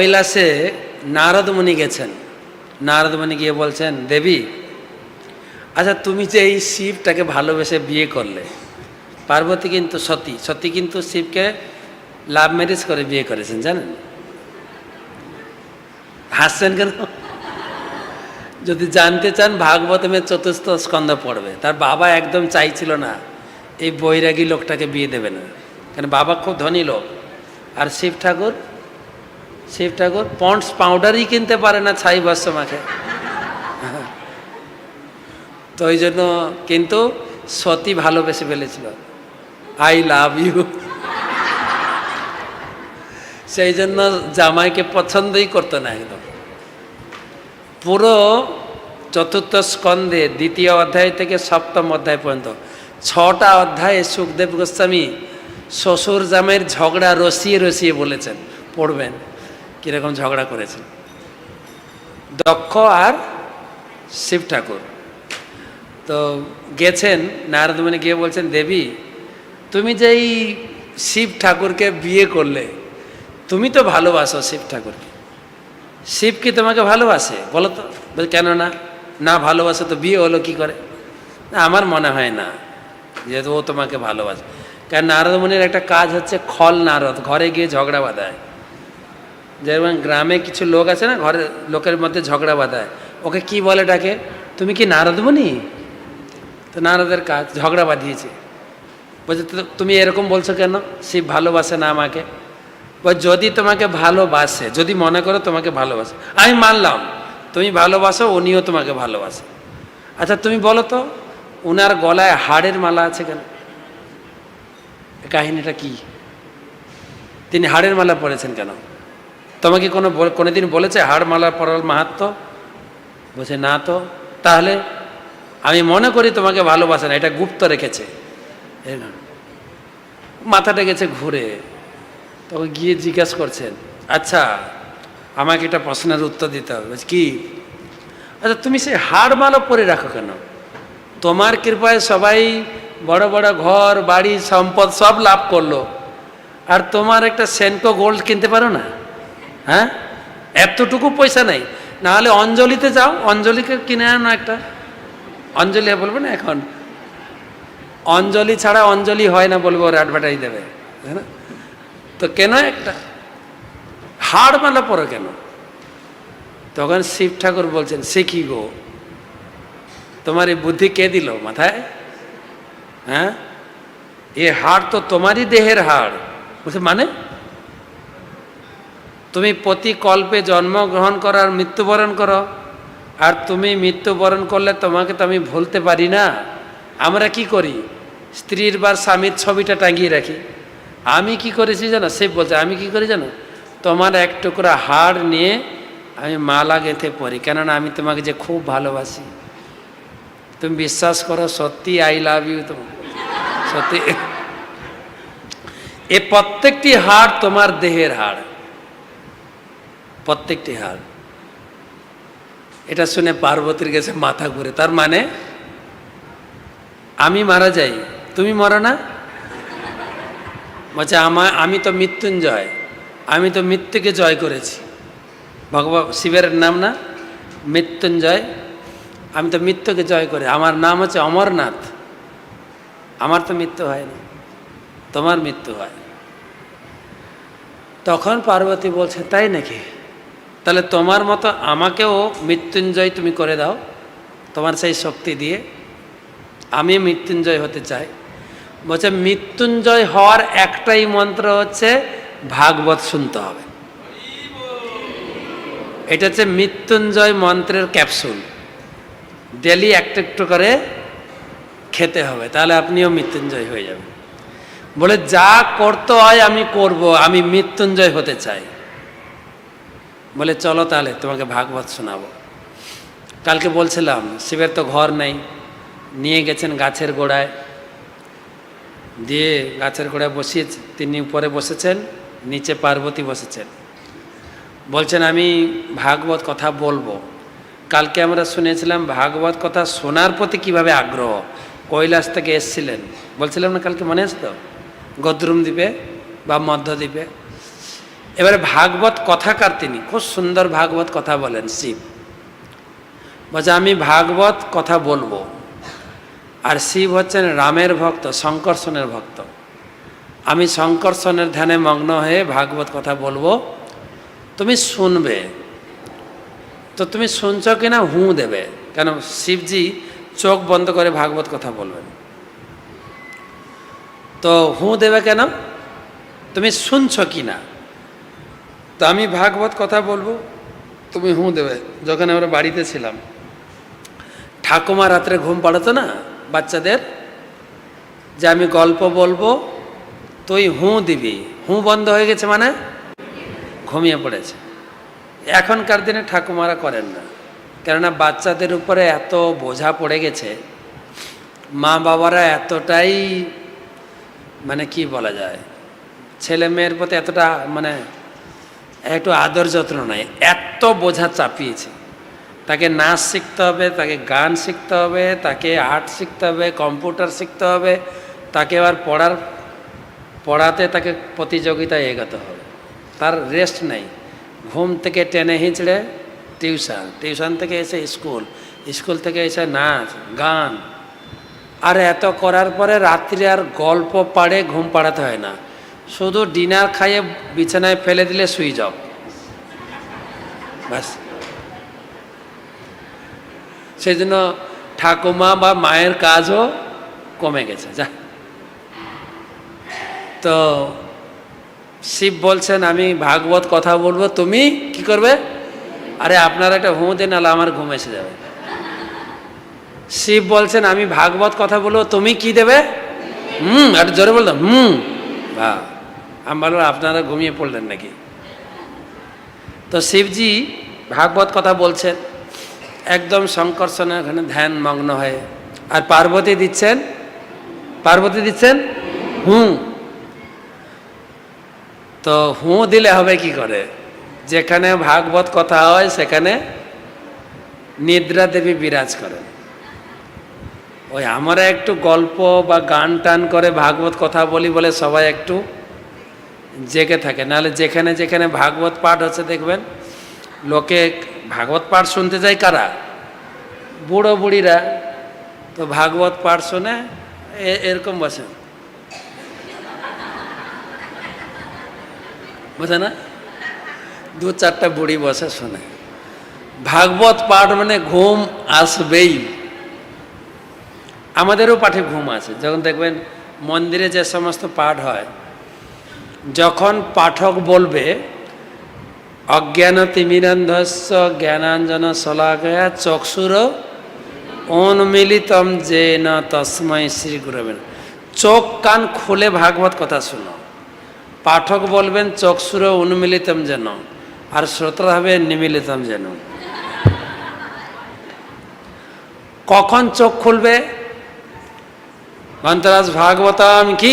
কৈলাসে নারদমণি গেছেন। নারদমণি গিয়ে বলছেন, দেবী আচ্ছা তুমি যে এই শিবটাকে ভালোবেসে বিয়ে করলে, পার্বতী কিন্তু সতী সতী কিন্তু শিবকে লাভ ম্যারেজ করে বিয়ে করেছেন, জানেন? হাসছেন কেন? যদি জানতে চান ভাগবতমের চতুর্থ স্কন্ধ পড়বে। তার বাবা একদম চাইছিল না, এই বৈরাগী লোকটাকে বিয়ে দেবে না। কারণ বাবা খুব ধনী লোক। আর শিব ঠাকুর শিব ঠাকুর, পন্ডস পাউডারই কিনতে পারে না ছাই বস্ত্র মাখে। তো ওই জন্য কিন্তু সতী ভালোবেসে ফেলেছিল। আই লাভ ইউ সেই জন্য জামাইকে পছন্দই করতো না একদম। পুরো চতুর্থ স্কন্ধে দ্বিতীয় অধ্যায় থেকে সপ্তম অধ্যায় পর্যন্ত। ছটা অধ্যায়ে সুখদেব গোস্বামী শ্বশুর জামাইয়ের ঝগড়া রসিয়ে রসিয়ে বলেছেন, পড়বেন। কীরকম ঝগড়া করেছেন? দক্ষ আর শিব ঠাকুর। তো গেছেন, নারদমণি গিয়ে বলছেন, দেবী, তুমি যে এই শিব ঠাকুরকে বিয়ে করলে, তুমি তো ভালোবাসো শিব ঠাকুরকে। শিব কি তোমাকে ভালোবাসে? বলো তো। কেন না? না ভালোবাসে তো বিয়ে হলো কি করে? আমার মনে হয় না, যেহেতু ও তোমাকে ভালোবাসে। কারণ নারদমণির একটা কাজ হচ্ছে খল নারদ, ঘরে গিয়ে ঝগড়া বাঁধায়। যেমন গ্রামে কিছু লোক আছে না, ঘরে লোকের মধ্যে ঝগড়া বাঁধায়, ওকে কি বলে ডাকে? তুমি কি নারদমণি? তো নারদের কাজ, ঝগড়া বাঁধিয়েছে। বলছে তুমি এরকম বলছো কেন? শিব ভালোবাসে না আমাকে। বল, যদি তোমাকে ভালোবাসে, যদি মনে করো তোমাকে ভালোবাসে, আমি মানলাম, তুমি ভালোবাসো, উনিও তোমাকে ভালোবাসে। আচ্ছা তুমি বলো তো ওনার গলায় হাড়ের মালা আছে কেন? কাহিনীটা কি? তিনি হাড়ের মালা পরেছেন কেন? তোমাকে কোনো কোনোদিন বলেছে হাড় মালা পরার মাহাত্ম? বলছে, না তো। তাহলে আমি মনে করি তোমাকে ভালোবাসে না, এটা গুপ্ত রেখেছে। মাথাটা গেছে ঘুরে। তখন গিয়ে জিজ্ঞাসা করছেন আচ্ছা আমাকে একটা প্রশ্নের উত্তর দিতে হবে। কি? আচ্ছা তুমি সেই হাড় মালা পরে রাখো কেন? তোমার কৃপায় সবাই বড় বড় ঘর, বাড়ি, সম্পদ সব লাভ করল। আর তোমার একটা সেন্টো গোল্ড কিনতে পারো না? হ্যাঁ? এতটুকু পয়সা নেই। নাহলে অঞ্জলিতে যাও, অঞ্জলিকে কিনে আনো একটা। অঞ্জলি বলবে না এখন। অঞ্জলি ছাড়া অঞ্জলি হয় না বলব ওর অ্যাডভার্টাইজ দেবে। তো কেন একটা? হাড় মালা পরো কেন? তখন শিব ঠাকুর বলছেন কি গো? তোমার এই বুদ্ধি কে দিল মাথায়? হ্যাঁ? এ হাড় তো তোমারই দেহের হাড়। বলছে মানে? তুমি প্রতি কল্পে জন্মগ্রহণ করো আর মৃত্যুবরণ করো। আর তুমি মৃত্যুবরণ করলে তোমাকে তো আমি ভুলতে পারি না। আমরা কি করি? স্ত্রীর বা স্বামীর ছবিটা টাঙিয়ে রাখি। আমি কি করেছি জানো? সে বলছে, আমি কি করি জানো? তোমার এক টুকরা হাড় নিয়ে আমি মালা গেঁথে পড়ি কেননা আমি তোমাকে যে খুব ভালোবাসি। তুমি বিশ্বাস করো, সত্যি আই লাভ ইউ তো। সত্যি। এ প্রত্যেকটি হাড় তোমার দেহের হাড়। প্রত্যেকটি হাড়। এটা শুনে পার্বতীর গেছে মাথা ঘুরে, তার মানে আমি মারা যাই, তুমি মরো না? বলছে আমার আমি তো মৃত্যুঞ্জয়, আমি তো মৃত্যুকে জয় করেছি। ভগবান, শিবের নাম না? মৃত্যুঞ্জয়, আমি তো মৃত্যুকে জয় করে, আমার নাম হচ্ছে অমরনাথ। আমার তো মৃত্যু হয় না তোমার মৃত্যু হয়। তখন পার্বতী বলছে, তাই নাকি? তাহলে তোমার মতো আমাকেও মৃত্যুঞ্জয় তুমি করে দাও, তোমার সেই শক্তি দিয়ে। আমি মৃত্যুঞ্জয় হতে চাই। বলছে, মৃত্যুঞ্জয় হওয়ার একটাই মন্ত্র হচ্ছে, ভাগবত শুনতে হবে। এটা হচ্ছে মৃত্যুঞ্জয় মন্ত্রের ক্যাপসুল। ডেলি একটা একটু করে খেতে হবে, তাহলে আপনিও মৃত্যুঞ্জয় হয়ে যাবেন। বলে, যা করতে হয় আমি করব, আমি মৃত্যুঞ্জয় হতে চাই। বলে, চলো তাহলে, তোমাকে ভাগবত শোনাবো। কালকে বলছিলাম, শিবের তো ঘর নেই, নিয়ে গেছেন গাছের গোড়ায়। দিয়ে গাছের গোড়ায় বসিয়ে তিনি উপরে বসেছেন, নিচে পার্বতী বসেছেন। বলছেন, আমি ভাগবত কথা বলব। কালকে আমরা শুনেছিলাম, ভাগবত কথা শোনার প্রতি কীভাবে আগ্রহ? কৈলাস থেকে এসছিলেন। বলছিলাম না, কালকে মনে আছে তো? গদ্রুম দ্বীপে বা মধ্যদ্বীপে এবারে ভাগবত কথাকার তিনি, খুব সুন্দর ভাগবত কথা বলেন শিব। বলছে, আমি ভাগবত কথা বলব। আর শিব হচ্ছেন রামের ভক্ত শঙ্কর্ষণের ভক্ত। আমি শঙ্কর্ষণের ধ্যানে মগ্ন হয়ে ভাগবত কথা বলব। তুমি শুনবে। তো তুমি শুনছ কিনা হু দেবে, কেন শিবজি চোখ বন্ধ করে ভাগবত কথা বলবেন। তো হু দেবে কেন? তুমি শুনছ কি না তো আমি ভাগবত কথা বলব, তুমি হুঁ দেবে যখন আমরা বাড়িতে ছিলাম। ঠাকুমা রাত্রে ঘুম পাড়াতো না বাচ্চাদের? যে আমি গল্প বলব, তুই হুঁ দিবি। হুঁ বন্ধ হয়ে গেছে মানে? ঘুমিয়ে পড়েছে। এখনকার দিনে ঠাকুমারা করেন না। কেননা বাচ্চাদের উপরে এত বোঝা পড়ে গেছে, মা বাবারা এতটাই মানে কি বলা যায়, ছেলে মেয়ের প্রতি এতটা মানে একটু আদর যত্ন নাই এত বোঝা চাপিয়েছে। তাকে নাচ শিখতে হবে, তাকে গান শিখতে হবে, তাকে আর্ট শিখতে হবে, কম্পিউটার শিখতে হবে, তাকে আবার পড়ার, পড়াতে তাকে প্রতিযোগিতায় এগোতে হবে। তার রেস্ট নেই। ঘুম থেকে টেনে হিঁচড়ে টিউশন টিউশন থেকে এসে স্কুল স্কুল থেকে এসে নাচ, গান। আর এত করার পরে রাত্রে আর গল্প পাড়ে ঘুম পাড়াতে হয় না। শুধু ডিনার খাইয়ে বিছানায় ফেলে দিলে সুই যাও ব্যাস। সেই জন্য ঠাকুমা বা মায়ের কাজও কমে গেছে, যা। তো শিব বলছেন, আমি ভাগবত কথা বলব, তুমি কি করবে? আরে, আপনার একটা হুঁ দেন নাহলে আমার ঘুম এসে যাবে। শিব বলছেন, আমি ভাগবত কথা বলব, তুমি কি দেবে? হুম, একটু জোরে বললাম হুম। বা আমি বলব আপনারা ঘুমিয়ে পড়লেন নাকি? তো শিবজি ভাগবত কথা বলছেন, একদম শঙ্কর্ষণের ওখানে ধ্যান মগ্ন হয়ে। আর পার্বতী দিচ্ছেন পার্বতী দিচ্ছেন, হুঁ। তো হুঁ দিলে হবে কি করে? যেখানে ভাগবত কথা হয়, সেখানে নিদ্রা দেবী বিরাজ করেন। ওই আমরা একটু গল্প বা গান টান করে ভাগবত কথা বলি বলে সবাই একটু জেগে থাকে। নাহলে যেখানে যেখানে ভাগবত পাঠ হচ্ছে দেখবেন, লোকে ভাগবত পাঠ শুনতে যায় কারা? বুড়ো বুড়িরা। তো ভাগবত পাঠ শুনে এরকম বসে। বোঝে না? দু চারটা বুড়ি বসে শোনে। ভাগবত পাঠ মানে ঘুম আসবেই। আমাদেরও পাঠে ঘুম আছে। যখন দেখবেন মন্দিরে যে সমস্ত পাঠ হয় যখন পাঠক বলবে অজ্ঞান তিমিরন্ধস্য জ্ঞানাঞ্জন শলাকয়া চক্ষুর উন্মিলিতম যে ন তস্ময় শ্রী গুরবেন চোখ কান খুলে ভাগবত কথা শুনো। পাঠক বলবেন, চক্ষুর উন্মিলিতম যেন, আর শ্রোতা হবে, নিমিলিতম যেন। কখন চোখ খুলবে? মন্ত্রাজ ভাগবতম কি?